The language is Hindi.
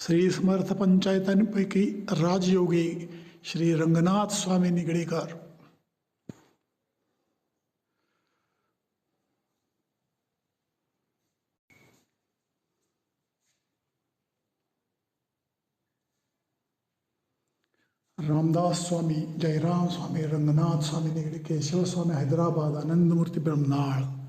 श्री समर्थ पंचायतांपैकी राजयोगी श्री रंगनाथ स्वामी निगडीकर। रामदास स्वामी, जयराम स्वामी, रंगनाथ स्वामी निगडी, केशव स्वामी, हैदराबाद, आनंदमूर्ती ब्रह्मनाळ